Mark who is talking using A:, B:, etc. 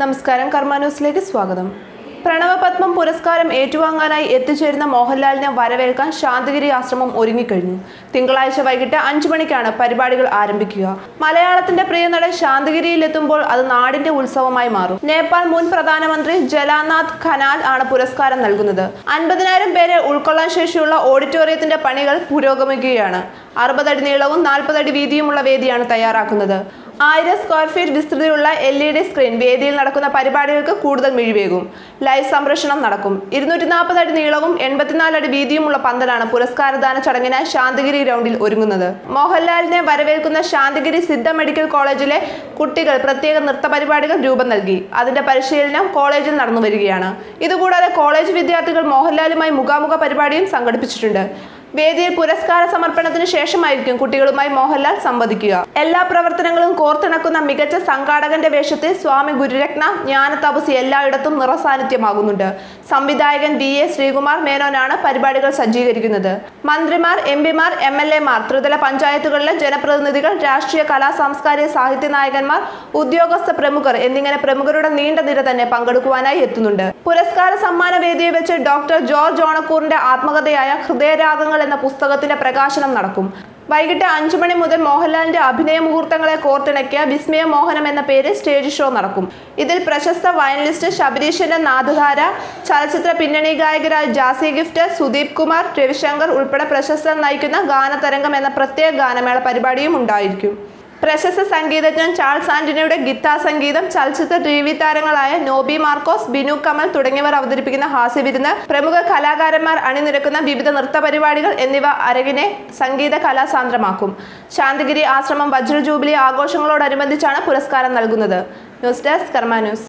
A: നമസ്കാരം കർമ്മ ന്യൂസിലേക്ക് സ്വാഗതം. പ്രണവപത്മം പുരസ്കാരം ഏറ്റുവാങ്ങാനായി എത്തിച്ചേരുന്ന മോഹൻലാലിനെ വരവേൽക്കാൻ ശാന്തിഗിരി ആശ്രമം ഒരുങ്ങിക്കഴിഞ്ഞു. തിങ്കളാഴ്ച വൈകിട്ട് അഞ്ചു മണിക്കാണ് പരിപാടികൾ ആരംഭിക്കുക. മലയാളത്തിന്റെ പ്രിയ നടൻ ശാന്തിഗിരിയിൽ എത്തുമ്പോൾ അത് നാടിന്റെ ഉത്സവമായി മാറും. നേപ്പാൾ മുൻ പ്രധാനമന്ത്രി ജലാനാഥ് ഖനാൽ ആണ് പുരസ്കാരം നൽകുന്നത്. അൻപതിനായിരം പേരെ ഉൾക്കൊള്ളാൻ ശേഷിയുള്ള ഓഡിറ്റോറിയത്തിന്റെ പണികൾ പുരോഗമിക്കുകയാണ്. അറുപതടി നീളവും നാൽപ്പതടി വീതിയുമുള്ള വേദിയാണ് തയ്യാറാക്കുന്നത്. ആയിരം സ്ക്വയർ ഫീറ്റ് വിസ്തൃതിയുള്ള എൽ ഇ ഡി സ്ക്രീൻ വേദിയിൽ നടക്കുന്ന പരിപാടികൾക്ക് കൂടുതൽ മിഴിവേകും. ലൈവ് സംപ്രേഷണം നടക്കും. ഇരുന്നൂറ്റി നാൽപ്പത് അടി നീളവും എൺപത്തിനാല് അടി വീതിയുമുള്ള പന്തലാണ് പുരസ്കാരദാന ചടങ്ങിനായി ശാന്തിഗിരി ഗ്രൗണ്ടിൽ ഒരുങ്ങുന്നത്. മോഹൻലാലിനെ വരവേൽക്കുന്ന ശാന്തിഗിരി സിദ്ധ മെഡിക്കൽ കോളേജിലെ കുട്ടികൾ പ്രത്യേക നൃത്ത പരിപാടികൾ രൂപം നൽകി. അതിന്റെ പരിശീലനം കോളേജിൽ നടന്നു വരികയാണ് ഇതുകൂടാതെ കോളേജ് വിദ്യാർത്ഥികൾ മോഹൻലാലുമായി മുഖാമുഖ പരിപാടിയും സംഘടിപ്പിച്ചിട്ടുണ്ട്. വേദിയിൽ പുരസ്കാര സമർപ്പണത്തിന് ശേഷമായിരിക്കും കുട്ടികളുമായി മോഹൻലാൽ സംവദിക്കുക. എല്ലാ പ്രവർത്തനങ്ങളും കോർത്തിണക്കുന്ന മികച്ച സംഘാടകന്റെ വേഷത്തിൽ സ്വാമി ഗുരുരത്ന ജ്ഞാനതപസ് എല്ലായിടത്തും നിറസാന്നിധ്യമാകുന്നുണ്ട്. സംവിധായകൻ ബി എ ശ്രീകുമാർ മേനോനാണ് പരിപാടികൾ സജ്ജീകരിക്കുന്നത്. മന്ത്രിമാർ എം പിമാർ എം എൽ എമാർ ത്രിതല പഞ്ചായത്തുകളിലെ ജനപ്രതിനിധികൾ രാഷ്ട്രീയ കലാ സാംസ്കാരിക സാഹിത്യ നായകന്മാർ ഉദ്യോഗസ്ഥ പ്രമുഖർ എന്നിങ്ങനെ പ്രമുഖരുടെ നീണ്ട നിര തന്നെ പങ്കെടുക്കുവാനായി എത്തുന്നുണ്ട്. പുരസ്കാര സമ്മാന വേദിയിൽ വെച്ച് ഡോക്ടർ ജോർജ് ഓണക്കൂറിന്റെ ആത്മകഥയായ ഹൃദയരാഗങ്ങൾ എന്ന പുസ്തകത്തിന്റെ പ്രകാശനം നടക്കും. വൈകിട്ട് അഞ്ചു മണി മുതൽ മോഹൻലാലിന്റെ അഭിനയ മുഹൂർത്തങ്ങളെ കോർത്തിണക്കിയ വിസ്മയ മോഹനം എന്ന പേര് സ്റ്റേജ് ഷോ നടക്കും. ഇതിൽ പ്രശസ്ത വയനലിസ്റ്റ് ശബരീഷിന്റെ നാദധാര ചലച്ചിത്ര പിന്നണി ഗായകരായ ജാസി ഗിഫ്റ്റ് സുദീപ് കുമാർ രവിശങ്കർ ഉൾപ്പെടെ പ്രശസ്തർ നയിക്കുന്ന ഗാനതരംഗം എന്ന പ്രത്യേക ഗാനമേള പരിപാടിയും ഉണ്ടായിരിക്കും. പ്രശസ്ത സംഗീതജ്ഞൻ ചാൾസ് ആന്റണിയുടെ ഗിത്താ സംഗീതം ചലച്ചിത്ര ടി വി താരങ്ങളായ നോബി മാർക്കോസ് ബിനു കമൽ തുടങ്ങിയവർ അവതരിപ്പിക്കുന്ന ഹാസ്യവിരുന്ന് പ്രമുഖ കലാകാരന്മാർ അണിനിരക്കുന്ന വിവിധ നൃത്ത പരിപാടികൾ എന്നിവ അരങ്ങിനെ സംഗീത കലാസാന്ദ്രമാക്കും ശാന്തിഗിരി ആശ്രമം വജ്ര ജൂബിലി ആഘോഷങ്ങളോടനുബന്ധിച്ചാണ് പുരസ്കാരം നൽകുന്നത്. News desk Karma news.